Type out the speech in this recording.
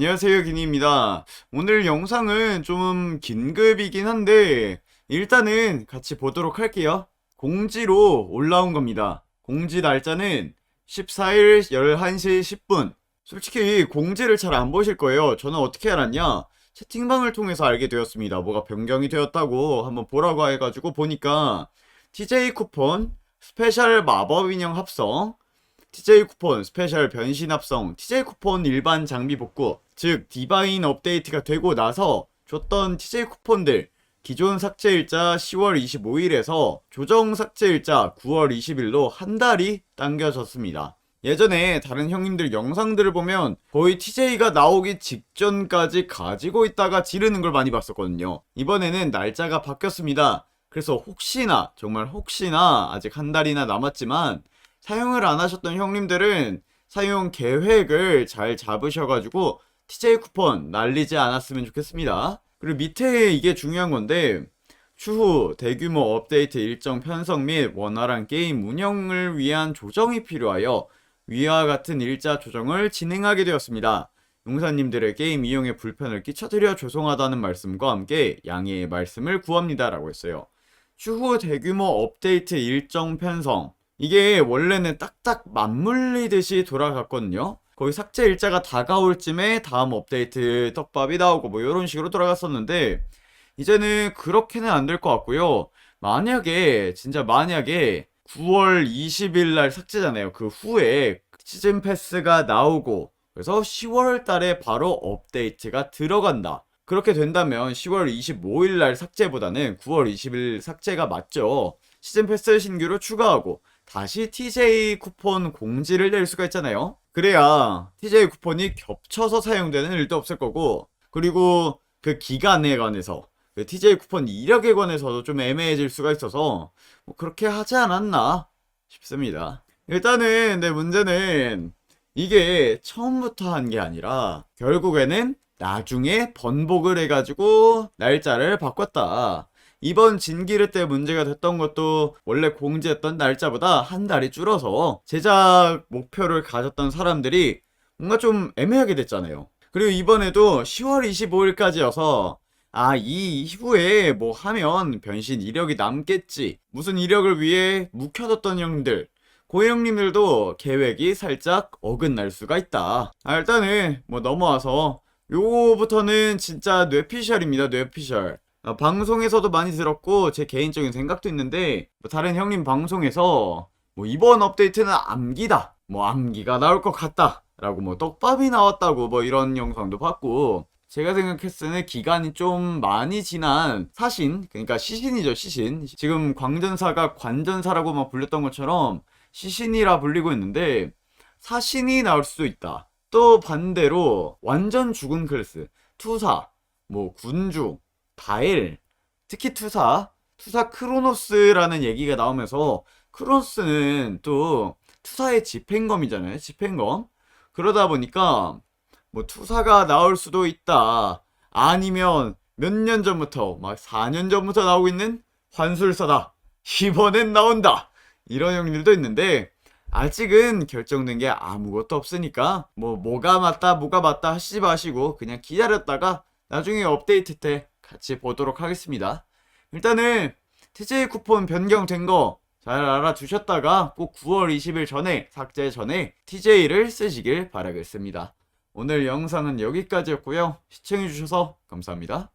안녕하세요, 기니입니다. 오늘 영상은 좀 긴급이긴 한데, 일단은 같이 보도록 할게요. 공지로 올라온 겁니다. 공지 날짜는 14일 11시 10분. 솔직히 공지를 잘 안 보실 거예요. 저는 어떻게 알았냐? 채팅방을 통해서 알게 되었습니다. 뭐가 변경이 되었다고 한번 보라고 해가지고 보니까 TJ 쿠폰, 스페셜 마법 인형 합성, TJ 쿠폰 스페셜 변신 합성, TJ 쿠폰 일반 장비 복구, 즉 디바인 업데이트가 되고 나서 줬던 TJ 쿠폰들 기존 삭제일자 10월 25일에서 조정 삭제일자 9월 20일로 한 달이 당겨졌습니다. 예전에 다른 형님들 영상들을 보면 거의 TJ가 나오기 직전까지 가지고 있다가 지르는 걸 많이 봤었거든요. 이번에는 날짜가 바뀌었습니다. 그래서 혹시나, 정말 혹시나 아직 한 달이나 남았지만 사용을 안 하셨던 형님들은 사용 계획을 잘 잡으셔가지고 TJ 쿠폰 날리지 않았으면 좋겠습니다. 그리고 밑에 이게 중요한 건데 추후 대규모 업데이트 일정 편성 및 원활한 게임 운영을 위한 조정이 필요하여 위와 같은 일자 조정을 진행하게 되었습니다. 용사님들의 게임 이용에 불편을 끼쳐드려 죄송하다는 말씀과 함께 양해의 말씀을 구합니다라고 했어요. 추후 대규모 업데이트 일정 편성 이게 원래는 딱딱 맞물리듯이 돌아갔거든요. 거의 삭제 일자가 다가올 쯤에 다음 업데이트 떡밥이 나오고 뭐 이런 식으로 돌아갔었는데 이제는 그렇게는 안 될 것 같고요. 만약에 진짜 만약에 9월 20일 날 삭제잖아요. 그 후에 시즌 패스가 나오고 그래서 10월 달에 바로 업데이트가 들어간다. 그렇게 된다면 10월 25일 날 삭제보다는 9월 20일 삭제가 맞죠. 시즌 패스 신규로 추가하고 다시 TJ 쿠폰 공지를 낼 수가 있잖아요. 그래야 TJ 쿠폰이 겹쳐서 사용되는 일도 없을 거고, 그리고 그 기간에 관해서, 그 TJ 쿠폰 이력에 관해서도 좀 애매해질 수가 있어서, 뭐 그렇게 하지 않았나 싶습니다. 일단은, 내 문제는, 이게 처음부터 한 게 아니라, 결국에는 나중에 번복을 해가지고 날짜를 바꿨다. 이번 진기르 때 문제가 됐던 것도 원래 공지했던 날짜보다 한 달이 줄어서 제작 목표를 가졌던 사람들이 뭔가 좀 애매하게 됐잖아요. 그리고 이번에도 10월 25일까지여서 아, 이 이후에 뭐 하면 변신 이력이 남겠지. 무슨 이력을 위해 묵혀뒀던 형들. 고 형님들도 계획이 살짝 어긋날 수가 있다. 아, 일단은 뭐 넘어와서 요거부터는 진짜 뇌피셜입니다. 뇌피셜. 아, 방송에서도 많이 들었고 제 개인적인 생각도 있는데 뭐 다른 형님 방송에서 뭐 이번 업데이트는 암기다 뭐 암기가 나올 것 같다 라고 뭐 떡밥이 나왔다고 뭐 이런 영상도 봤고 제가 생각했을 때는 기간이 좀 많이 지난 사신 그러니까 시신이죠 시신. 지금 광전사가 관전사라고만 불렸던 것처럼 시신이라 불리고 있는데 사신이 나올 수도 있다. 또 반대로 완전 죽은 클래스 투사 뭐 군주 바엘, 특히 투사, 투사 크로노스라는 얘기가 나오면서 크로노스는 또 투사의 집행검이잖아요. 집행검. 그러다 보니까 뭐 투사가 나올 수도 있다. 아니면 몇 년 전부터 막 4년 전부터 나오고 있는 환술사다. 이번엔 나온다. 이런 형들도 있는데 아직은 결정된 게 아무것도 없으니까 뭐 뭐가 맞다 뭐가 맞다 하시지 마시고 그냥 기다렸다가 나중에 업데이트 때 같이 보도록 하겠습니다. 일단은 TJ 쿠폰 변경된 거 잘 알아두셨다가 꼭 9월 20일 전에 삭제 전에 TJ를 쓰시길 바라겠습니다. 오늘 영상은 여기까지였고요. 시청해주셔서 감사합니다.